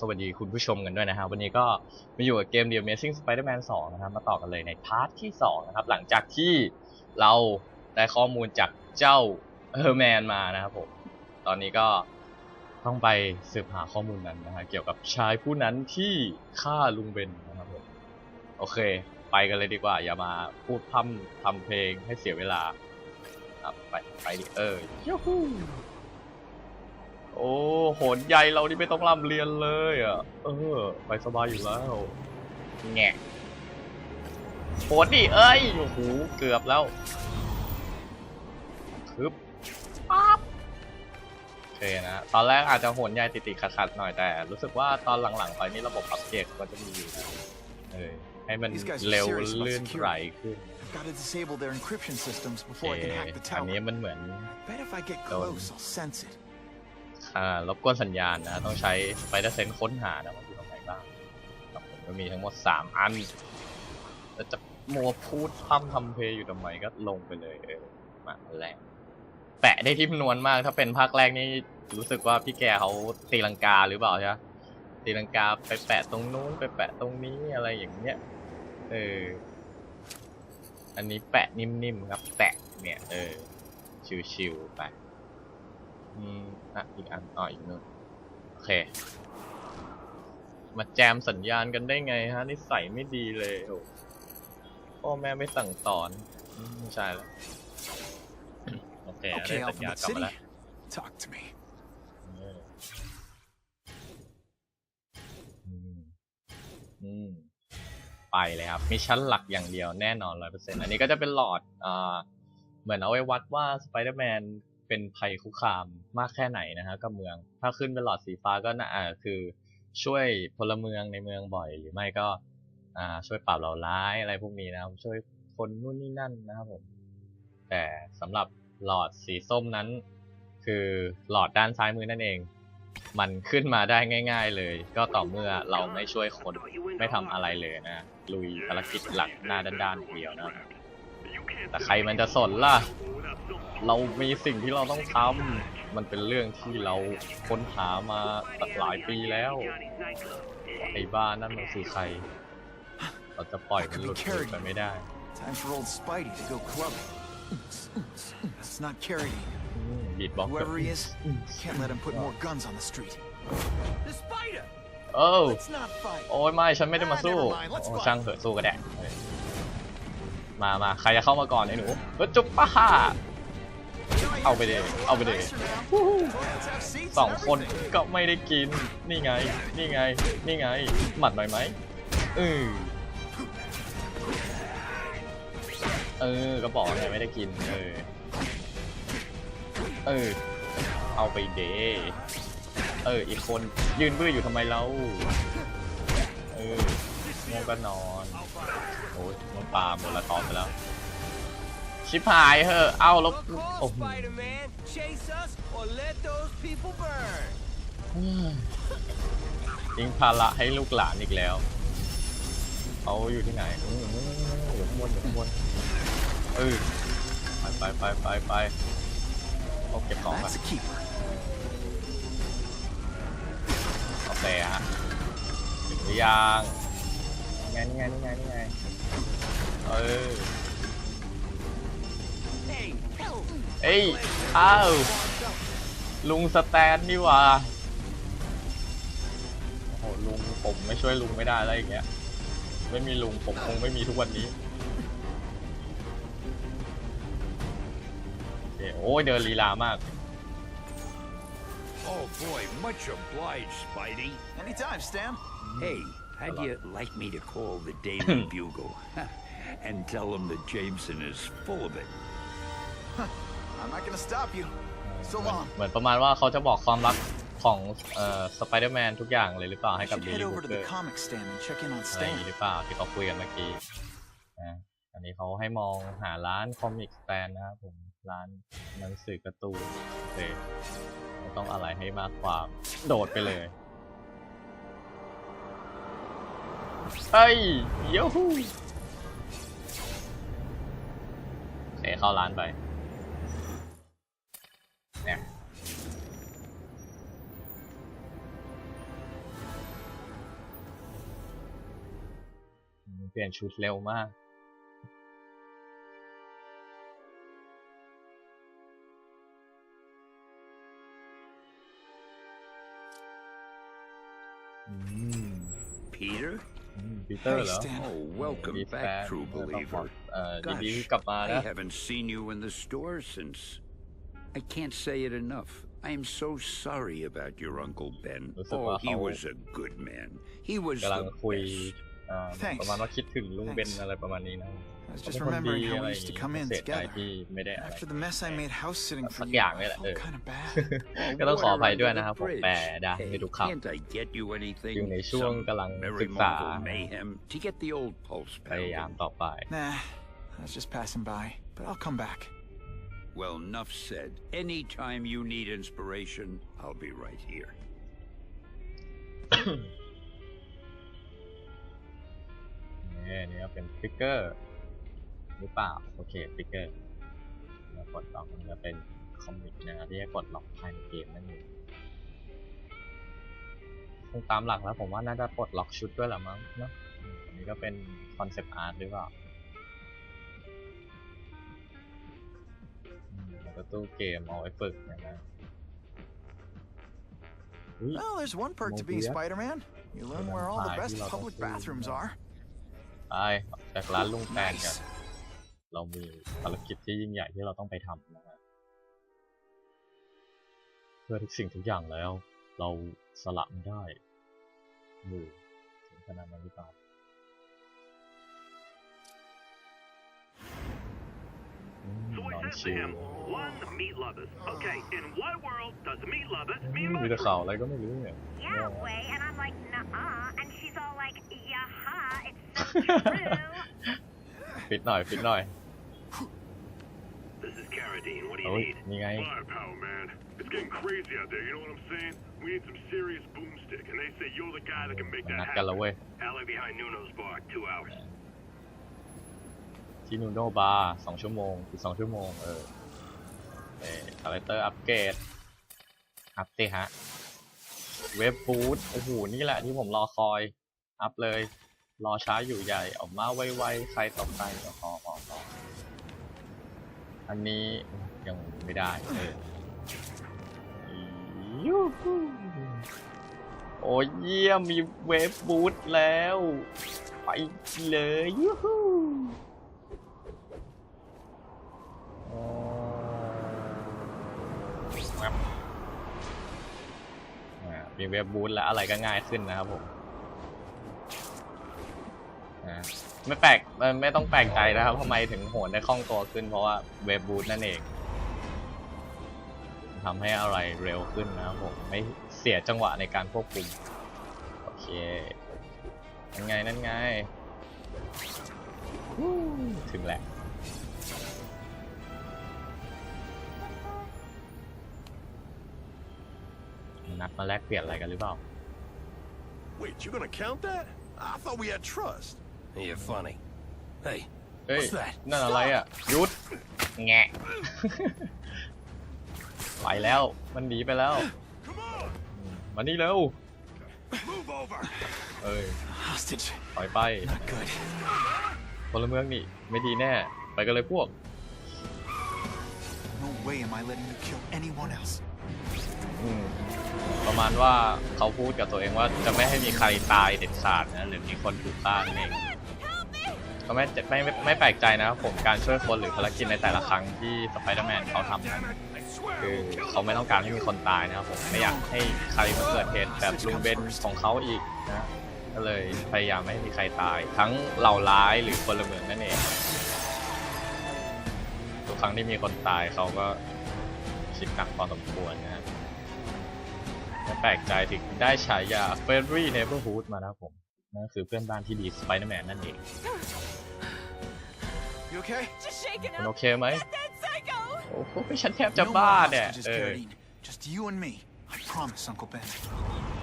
สวัสดีคุณผู้ชมกันด้วยนะครับวันนี้ก็มาอยู่กับเกม The Amazing Spider-Man 2 นะครับ มาต่อกันเลยในพาร์ทที่ 2 นะครับ หลังจากที่เราได้ข้อมูลจากเจ้าเฮอร์แมนมานะครับผม ตอนนี้ก็ต้องไปสืบหาข้อมูลนั้นนะฮะเกี่ยวกับชายผู้นั้นที่ฆ่าลุงเบนนะครับผมโอเค ไปกันเลยดีกว่า อย่ามาพูดพร่ำทำเพลงให้เสียเวลาครับไปไปดิเออยูฮู โอ้โหนใหญ่เรานี่ไม่ต้องร่ำเรียนเลยอะ เออ ไปสบายอยู่แล้วแงะโหนดิเอ้ยโอ้โหเกือบแล้วคึบปั๊บโอเคนะ ตอนแรกอาจจะโหนใหญ่ติดๆขัดๆหน่อยแต่ รู้สึกว่าตอนหลังๆไปนี่ระบบอัปเกรดก็จะมีอยู่นะเออให้มัน These guys are เร็ว serious about ลื่น security. ไหลขึ้น I've got to disable their encryption systems โอ before I เค can hack the อัน tower. นี้มันเหมือน Bet if I get Don't. close, I'll sense it. อ่ารบกวนสัญญาณนะ ต้องใช้ Spider Sense ค้นหานะว่าอยู่ตรงไหนบ้างครับผมก็มีทั้งหมด 3 อันแล้วจะมัวพูดพร่ำทำเพลงอยู่ทำไมก็ลงไปเลยเออมาแรกแปะได้ทิมนวลมากถ้าเป็นภาคแรกนี่รู้สึกว่าพี่แกเขาตีลังกาหรือเปล่าใช่ไหมตีลังกาไปแปะตรงนู้นไปแปะตรงนี้อะไรอย่างเงี้ยเอออันนี้แปะนิ่มๆครับแปะเนี่ย เออ ชิวๆไป มอะอีกอันอ๋ออีกนึงโอเค มาแจมสัญญาณกันได้ไงฮะนิสัยไม่ดีเลยโอ้พ่อแม่ไม่สั่งสอนอืมไม่ใช่แล้วโอเคได้ Okay, สัญญาณ Alphabet กลับมา City, แล้ว talk to me. เอออืมอืม ไปเลยครับ มิชชั่นหลักอย่างเดียวแน่นอนร้อยเปอร์เซ็นต์อันนี้ก็จะเป็นหลอดอ่าเหมือนเอาไว้วัดว่าสไปเดอร์แมน เป็นภัยคุกคามมากแค่ไหนนะฮะกับเมือง ถ้าขึ้นเป็นหลอดสีฟ้าก็น่าคือช่วยพลเมืองในเมืองบ่อย หรือไม่ก็อ่าช่วยปราบเหล่าร้ายอะไรพวกนี้นะครับ ช่วยคนนู่นนี่นั่นนะครับผม แต่สำหรับหลอดสีส้มนั้น คือหลอดด้านซ้ายมือนั่นเอง มันขึ้นมาได้ง่าย ๆเลย ก็ต่อเมื่อเราไม่ช่วยคนไม่ทำอะไรเลยนะลุยภารกิจหลักหน้าด้านๆเดียวนะแต่ใครมันจะสนล่ะ เรามีสิ่งที่เราต้องทำมันเป็นเรื่องที่เราค้นหามาตั้งหลายปีแล้วไอ้บ้านั่นมันคือใครเราจะปล่อยมันหลุดมือไปไม่ได้ Time for old Spidey to go clubbing. That's not Carradine. บีดบ็อก Whoever he is, can't let him put more guns on the street. The spider! โอ้ Let's not fight. โอ้ยไม่ฉันไม่ได้มาสู้ Ah, never mind, let's โอ้ fight. ช่างเถอะสู้ก็ได้เฮ้ยมามาใครจะเข้ามาก่อนไอ้หนูเฮ้ยจุ๊บป้าฮ่า เอาไปเดิเอาไปดิ Nicer now. Let's have seats สองคนก็ไม่ได้กิน นี่ไง นี่ไง นี่ไง หมัดหน่อยไหมเออเออ ก็บอกไงไม่ได้กิน เออ เออ เอาไปเดเออ อีกคนยืนบื้ออยู่ทำไมเรา เออง่วงก็นอน โอ้ยมันปลาหมดละตอมไปแล้ว ชิบหายเหอะ เอ้าแล้ว Look โอ้ cold, โห Spider-Man! Chase us or let those people burn! ทิ้งภาระให้ลูกหลานอีกแล้วเขาอยู่ที่ไหนอืมอยู่ข้างบนอยู่ข้างบนเออไปไปไปไปไปเอาเก็บของก่อน That's a keeper. โอเคฮะถึงหรือยังนี่ไงนี่ไงนี่ไงนี่ไงเออ เอ้ย อ้าว ลุงสแตนนี่หว่าโอ้โหลุงผมไม่ช่วยลุงไม่ได้แล้วอย่างเงี้ย ไม่มีลุงผมคงไม่มีทุกวันนี้โอเคโอ้ยเดินลีลามาก Oh boy, much obliged, Spidey. Anytime, Stan. Hey, how'd you like me to call the Daily Bugle and tell them that Jameson is full of it? I'm not gonna stop you. So เหมือน long. เหมือนประมาณว่าเขาจะบอกความรักของเอ่อสไปเดอร์แมนทุกอย่างเลยหรือเปล่า I ให้กับ should เด head ลี่บุ over ก to เกอ the ร์ comic stand and check in on อะไรอย่าง Stan. นี้หรือเปล่าที่เขาคุยกันเมื่อกี้นะอันนี้เขาให้มองหาร้านคอมิกสแตนนะครับผมร้านหนังสือการ์ตูนโอเคไม่ต้องอะไรให้มากความโดดไปเลยเฮ้ยยูฮูโอเคเข้าร้านไป there. Hmm. Peter? Oh, welcome back true believer เอ่อดีๆกลับมานะ I haven't seen you in the store since I can't say it enough. I am so sorry about your Uncle Ben. รู้สึก Oh, ว่า he เขา was a good man. He was กำลัง the คุย best. เอ่อ Thanks. ประมาณว่าคิดถึงลุงเบน Thanks. อะไรประมาณนี้นะ I was เขา just เป็นคนดี remembering อะ how ไร we อย่าง used to งี้ come in เสียใจ together. ที่ไม่ได้อะไร After the mess I made house sitting for สัก you, อย่าง I นี่แหละ felt เออ kind of bad. ก็ต้องขออ Water ภัย under ด้วย the นะครับผม bridge. แปลได้ Hey, ไม่ทุกค can't I get you anything? อยู่ในช่วง Some กำลัง merry ศึกษา Mongol mayhem to get the old pulse พยายาม pounding. ต่อไป Nah, I was just passing by, but I'll come back. Well, enough said. Anytime you need inspiration, I'll be right here. นี่นี่ก็เป็นฟิกเกอร์หรือเปล่า โอเคฟิกเกอร์แล้วกดล็อกมันจะเป็นคอมิกนะครับที่จะกดล็อกภายในเกมนั่นเองคงตามหลักแล้วผมว่าน่าจะปลดล็อกชุดด้วยแหละมั้งเนอะอันนี้ก็เป็นคอนเซปต์อาร์ตหรือเปล่า อืมแล้วก็ตู้เกมเอาไว้ฝึกนะฮะอุ๊ย Well, there's one perk to being Mobius. Spider-Man. You learn where all the best public bathrooms are. ไปออกจากร้านลุงแฟนกัน เรามีภารกิจที่ยิ่งใหญ่ที่เราต้องไปทำนะฮะเพื่อทุกสิ่งทุกอย่างแล้ว เราสละมันได้หรือถึงขนาดนั้นหรือเปล่า ม So น I อน said ชิ to ล him, one, meat lovers. Okay, in what world does meat lovers อื mean มมีแต่ mushrooms? ข่าวอะไรก็ไม่รู้เนี่ย yeah way and i'm like nuh-uh and she's all like yaha it's so true ฟิตหน่อย ฟิตหน่อย This is Carradine. What do you เฮ้ย need? นี่ไง Firepower, man. It's getting crazy out there, you know what I'm saying? We need some serious boomstick, and they say you're the guy that can make มัน that นัดกันแล้ว happen. เว้ย Alley behind Nuno's bar, two hours. ที่นูโนบาร์สองชั่วโมงอีกสองชั่วโมง เออเออคาแรคเตอร์อัปเกรด อัพสิฮะ เว็บบูทโอ้โห นี่แหละที่ผมรอคอย อัพเลย รอช้าอยู่ใหญ่ ออกมาไวๆ ใครต่อใครก็พอพอพออันนี้ยังไม่ได้ เออยูฮูโอ้ยเยี่ยมมีเวฟบูทแล้ว ไปเลยยูฮู มีเว็บบูทแล้วอะไรก็ง่ายขึ้นนะครับผมไม่แปลกไม่ไม่ต้องแปลกใจนะครับทำไมถึงโหนได้คล่องตัวขึ้น เพราะว่าเว็บบูทนั่นเองทำให้อะไรเร็วขึ้นนะครับผมไม่เสียจังหวะในการควบคุมโอเคนั่นไงนั่นไงถึงแล้ว นัดมาแลกเปลี่ยนอะไรกันหรือเปล่า Wait, you're gonna count that? I thought we had trust. You're funny. Hey, เฮ้ย What's that? นั่นอะไรอะหยุดแงะ ไปแล้วมันหนีไปแล้ว Come on! มานี่เร็ว Move over! เอ้ย Hostage. ปล่อยไป Not good. พลเมืองนี่ไม่ดีแน่ ไปกันเลยพวก No way am I letting you kill anyone else. อืมประมาณว่าเขาพูดกับตัวเองว่าจะไม่ให้มีใครตายเด็ดขาดนะหรือมีคนถูกฆ่านั่นเองก็ไม่ไม่ไม่ไม่แปลกใจนะครับผมการช่วยคนหรือภารกิจในแต่ละครั้งที่สไปเดอร์แมนเขาทำนั้นคือเขาไม่ต้องการให้มีคนตายนะครับผมไม่อยากให้ใครมาเกิดเหตุแบบลุงเบนของเขาอีกนะก็เลยพยายามไม่ให้มีใครตาย ทั้งเหล่าร้ายหรือพละเมืองนั่นเองทุกครั้งที่มีคนตายเขาก็คิดหนักพอสมควรนะฮะไม่ แปลกใจถึงได้ฉายา Fairy Neighborhood มานะครับผมนั่นคือเพื่อนบ้านที่ดีสไปเดอร์แมนนั่นเอง You okay? Just shaking คุณ up. โอเคไหม That psycho. โอ้โหฉันแทบจะ No บ้า more เนี่ย hostages, เออ Carradine. Just you and me. I promise, Uncle Ben.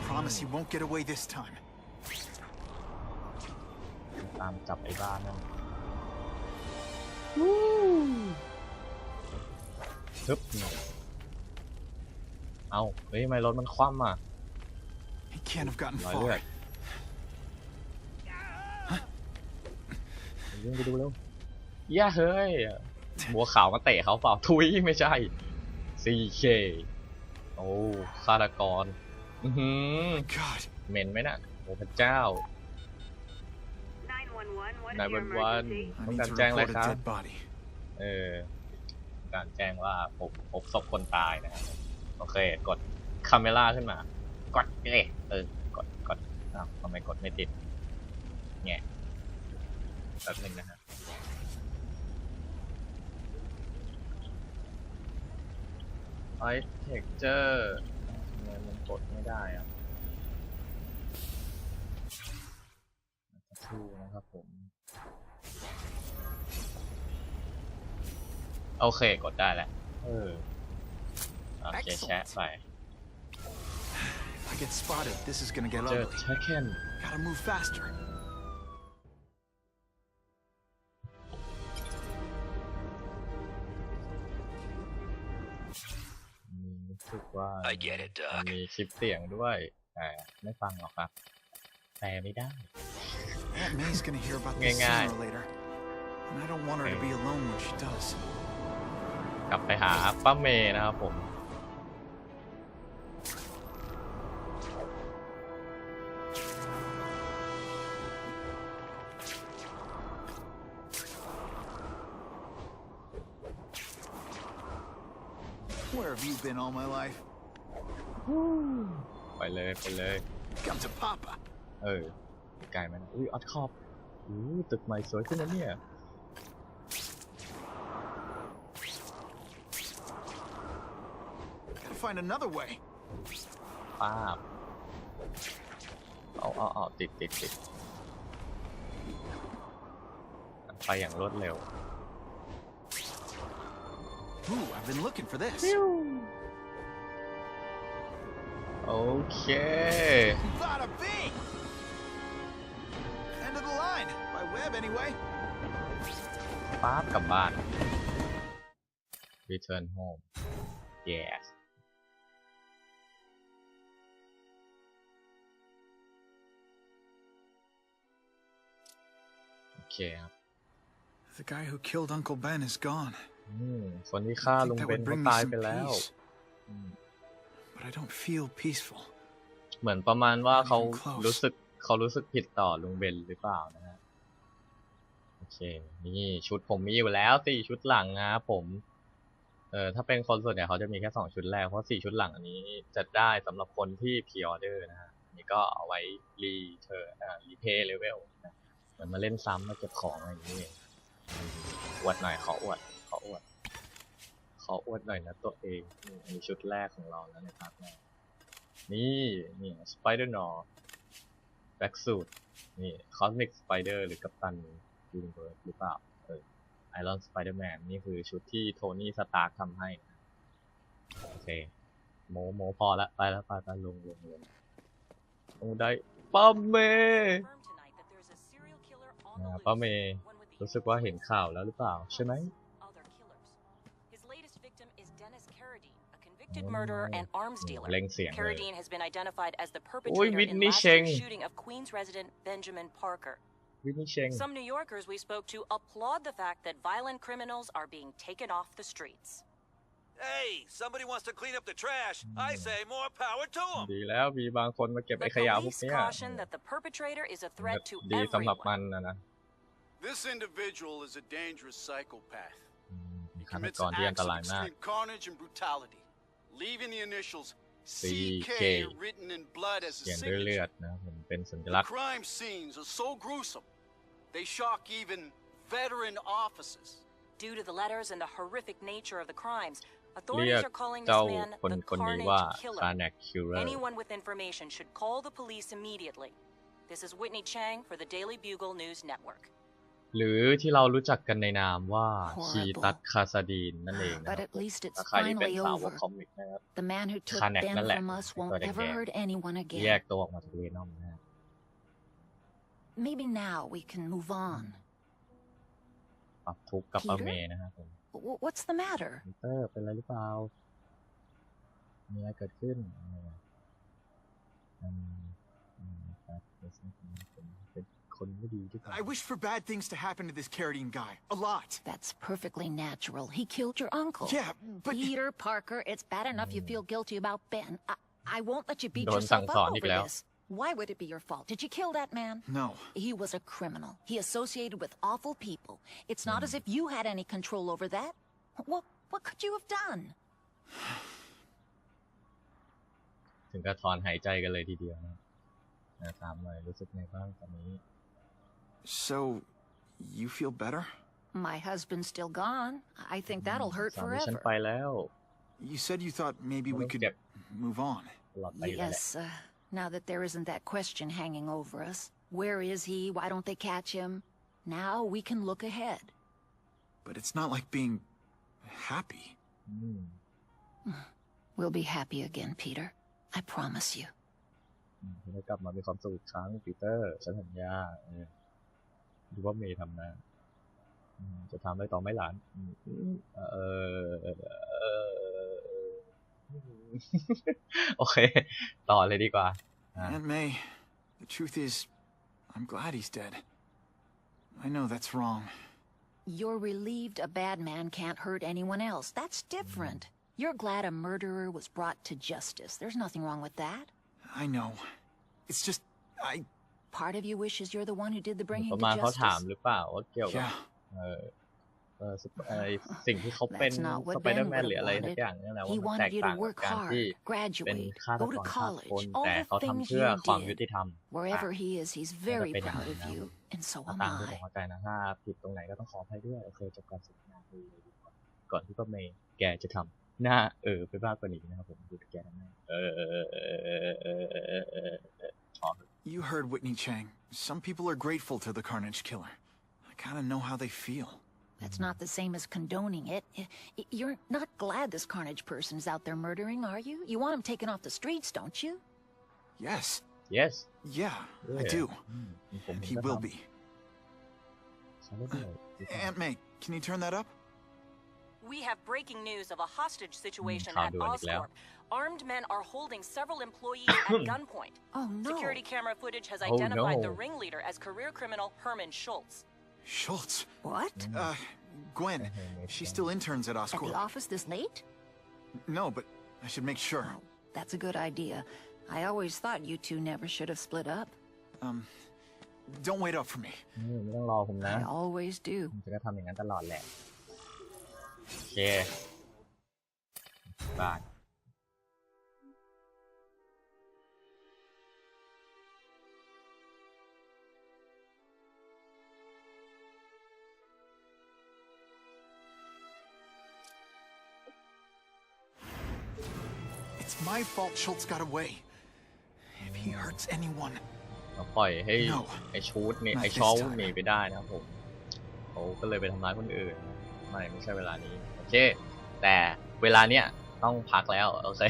Promise you won't get away this time. ตามจับไอ้บ้านนั่นฮึบ เอาเฮ้ยทำไมรถมันคว่ำอะ He can't have gotten รอยเลือ far. ดวิ่งไปดูเร็วย่าเฮ้ย บัวขาวมาเตะเขาเปล่า ทุยไม่ใช่ CK โอ้ฆาตกร อือหือ God. เหม็นไหมน่ะ โอ้พระเจ้า 911, what is นาย your วันวัน emergency? I ต้อง need การ to แจ้งอะไร report ค a รับ dead body. เออต้องการแจ้งว่าพบพบศพคนตายนะครับ โอเค กดคาเมล่าขึ้นมา กดเอยเออกดกดอ้าวทำไมกดไม่ติดแง่แป๊บหนึงนะฮะไอเทคเจอร์ทำไมมันกดไม่ได้อะสักครู่นะครับผม โอเค กดได้แล้วเออ โอเคแชะไป If I get spotted, this is gonna get เจอ ugly. แชะเคน Gotta move faster. มีรู้สึกว่า I get it, มัน Doc. มีคลิปเสียงด้วยแต่ไม่ฟังหรอกครับแปลไม่ได้ Aunt May's gonna hear about this Nghe ngay. sooner or later. And I don't want her to be alone when she does. กลับไปหาป้าเมย์นะครับผม been all my life? ไปเลยไปเลย Come to Papa. เออไกลไหมนะอุ้ยออดคอบอู้ตึกใหม่สวยขึ้นนะเนี่ย Gotta find another way. ป้าบเอาเอาเอาติดติดติดไปอย่างรวดเร็ว Ooh, I've been looking for this. โอ เค Bada bing! End of the line. By web, anyway. ป๊าบกลับบ้าน return home yes โอเคครับ The guy who killed Uncle Ben is gone. อืมคนที่ฆ่า I ลุง think that เบน would เขา bring me ตาย some ไปแล้ว peace. But I don't feel peaceful. เหมือนประมาณว่าเขา Not even close รู้สึกเขารู้สึกผิดต่อลุงเบนหรือเปล่านะฮะ โอเค นี่ชุดผมมีอยู่แล้วสี่ชุดหลังนะครับผม เออถ้าเป็นคนส่วนใหญ่เขาจะมีแค่สองชุดแรก เพราะสี่ชุดหลังอันนี้จะได้สำหรับคนที่พ r ออเดอร์นะฮะอันนี่ก็เอาไว้รีเทอร์อ่ารีเพย์เลเวลเหมือนมาเล่นซ้ำมาเก็บของอะไรอย่างนี้เองอืมอวดหน่อยขออวดขออวด ขออวดหน่อยนะตัวเองนี่อันนี้ชุดแรกของเราแล้วนะครับแม่นี่นี่สไปเดอร์นอร์แบ็กสูตนี่คอสมิกสไปเดอร์หรือกัปตันยูนิเวิร์สหรือเปล่าเออไอรอนสไปเดอร์แมนนี่คือชุดที่โทนี่สตาร์ทำให้นะโอเค โมโมพอละ ไปแล้วไปไปลงลงลงลงได้ป้าเมย์อ่าป้าเมย์รู้สึกว่าเห็นข่าวแล้วหรือเปล่าใช่ไหม convicted murderer and arms dealer. เล่งเสียงเลย Carradine has been identified as the Oi, perpetrator in Whitney last Cheng. year's shooting of Queens resident Benjamin Parker. วินิเชง Some New Yorkers we spoke to applaud the fact that violent criminals are being taken off the streets. Hey, somebody wants to clean up the trash. I say more power to them. ดีแล้วมีบางคนมาเก็บ The ไอ้ขยะพวก police เนี้ย caution that the perpetrator is a threat to ดีสำหรับมั everyone. นนะนะ This individual is a dangerous psychopath. อืมมี He ฆาต commits กรที่อัน acts ต of รายมาก extreme carnage and brutality, leaving the initials CK CK written in blood as เขีย a นด้วยเลือด signature. นะผมเป็นสัญลัก The ษณ์ crime scenes are so gruesome, they shock even veteran officers. Due to the letters and the horrific nature of the crimes, เรีย authorities ก are calling เจ้า this man คน the คนนี้ว่า Carnage คา Killer. แนกคิลเลอร์ Anyone with information should call the police immediately. This is Whitney Chang for the Daily Bugle News Network. หรือที่เรารู้จักกันในนามว่า Horrible. คีตัสคาซาดีนนั่นเองนะค But รับ at least it's ถ้าใครที่เป็น finally สาวก over. คอมิกนะครับ The man who took Kanek Ben นั่นแหละ from us ตัว won't แด ever ง hurt anyone ๆแยก again. ตัวออกมาจากเวนอมนะฮะ Maybe now we can move on. ปรับทุกข์กับป้า Peter? เมย์นะครับผม W- what's the matter? ปีเตอร์เป็นอะไรหรือเปล่า มีอะไรเกิดขึ้นอืมอืมอืมครับผมเป็น คนไม่ดีหรือ I wish for bad things to happen to this Carradine guy. A lot. That's perfectly natural. He killed your uncle. Yeah, but Peter Parker, it's bad enough you feel guilty about Ben. I, I won't let you beat โดน yourself สั่งสอน up อีก over แล้ว this. Why would it be your fault? Did you kill that man? no. He was a criminal. He associated with awful people. It's not as if you had any control over that. What what could you have done? ถึงกับถอนหายใจกันเลยทีเดียวนะนะถามหน่อยรู้สึกไงบ้างตอนนี้ So, you feel better? My husband's still gone. I think that'll hurt สามีฉัน forever. ไปแล้ว You said you thought maybe we could Yep. move on. ตลอดไปอยู่แล้วแหละ Yes, uh, now that there isn't that question hanging over us. Where is he? Why don't they catch him? Now we can look ahead. But it's not like being happy. อืม We'll be happy again, Peter. I promise you. อืมจะกลับมามีความสุขอีกครั้งปีเตอร์ฉันสัญญาเออ ดูว่าเมย์ทำนะอืมจะทำได้ต่อไหมหลานอืมเออเออเออโอเค ต่อเลยดีกว่า Ah. Aunt May, the truth is, I'm glad he's dead. I know that's wrong. You're relieved a bad man can't hurt anyone else. That's different. You're glad a murderer was brought to justice. There's nothing wrong with that. I know. It's just, I. Part of you wishes you're the one who did the ป bringing ระ to มาณเขาถาม justice. หรือเปล่าว่าเกี่ยวกับ Yeah. เออเออสปเอ่อสิ่งที่เขาเป็น That's not what สไปเดอร์แม Ben นหรืออะไร would've สักอย่างเนี่ยแหละว่า He มันแต wanted ก you ต่า to งกับ work การที่ hard, เป็น graduate, ฆาต go ก to รฆ่า college. คน All แต่เขา the ทำ things เพื่อ you ความยุติ did. ธรรม Wherever he is, he's ก็จะ very เป็นอย่าง proud นั้น of นะ you, and so เอา am ตามที่ผม I. เข้าใจนะถ้าผิดตรงไหนก็ต้องขออภัยด้วยโอเคจบการสนทนาคุยเลยดีกว่าก่อนที่ป้าเมย์แกจะทำหน้าเออไปบ้ากกว่านี้นะครับผมดูแกทำหน้าเออเออเออเออเออเออ You heard Whitney Chang. Some people are grateful to the Carnage Killer. I kind of know how they feel. That's not the same as condoning it. You're not glad this Carnage person is out there murdering, are you? You want him taken off the streets, don't you? Yes. Yes. Yeah, yeah. I do. Mm, he will be. Uh, Aunt May, can you turn that up? We have breaking news of a hostage situation at Oscorp. Armed men are holding several employees at gunpoint. Oh no. Security camera footage has identified oh, no. the ringleader as career criminal Herman Schultz. Schultz? What? Uh, Gwen, she still interns at Oscorp. At the office this late? No, but I should make sure. Oh, that's a good idea. I always thought you two never should have split up. Um, don't wait up for me. I always do. โอเคบาย It's my fault Schultz got away. If he hurts anyone, เราปล่อยให้ No ไอชูดนี่ Not ไอ this ชอล time หนีไปได้นะครับผมเขาก็เลยไปทำร้ายคนอื่น ไม่ไม่ใช่เวลานี้โอเค แต่เวลาเนี้ยต้องพักแล้วโอเค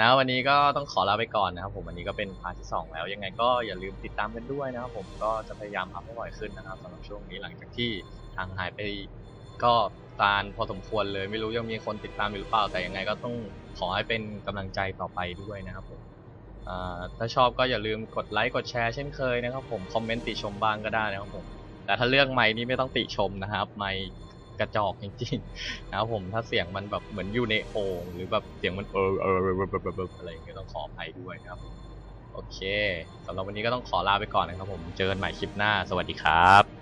นะวันนี้ก็ต้องขอลาไปก่อนนะครับผมวันนี้ก็เป็นพาร์ทที่สองแล้ว ยังไงก็อย่าลืมติดตามกันด้วยนะครับผมก็จะพยายามอัพให้บ่อยขึ้นนะครับสำหรับช่วงนี้หลังจากที่ทางหายไปก็ตานพอสมควรเลย ไม่รู้ยังมีคนติดตามอยู่หรือเปล่าแต่ยังไงก็ต้องขอให้เป็นกำลังใจต่อไปด้วยนะครับผมถ้าชอบก็อย่าลืมกดไลค์กดแชร์เช่นเคยนะครับผมคอมเมนต์ติชมบ้างก็ได้นะครับผมแต่ถ้าเรื่องไม้นี่ไม่ต้องติชมนะครับไม้ กระจอกจริงๆนะครับผมถ้าเสียงมันแบบเหมือนอยู่ในโอ่งหรือแบบเสียงมันเออเออเออเออเออเอออะไรอย่างเงี้ยต้องขออภัยด้วยนะครับ โอเคสำหรับวันนี้ก็ต้องขอลาไปก่อนนะครับผมเจอกันใหม่คลิปหน้า สวัสดีครับ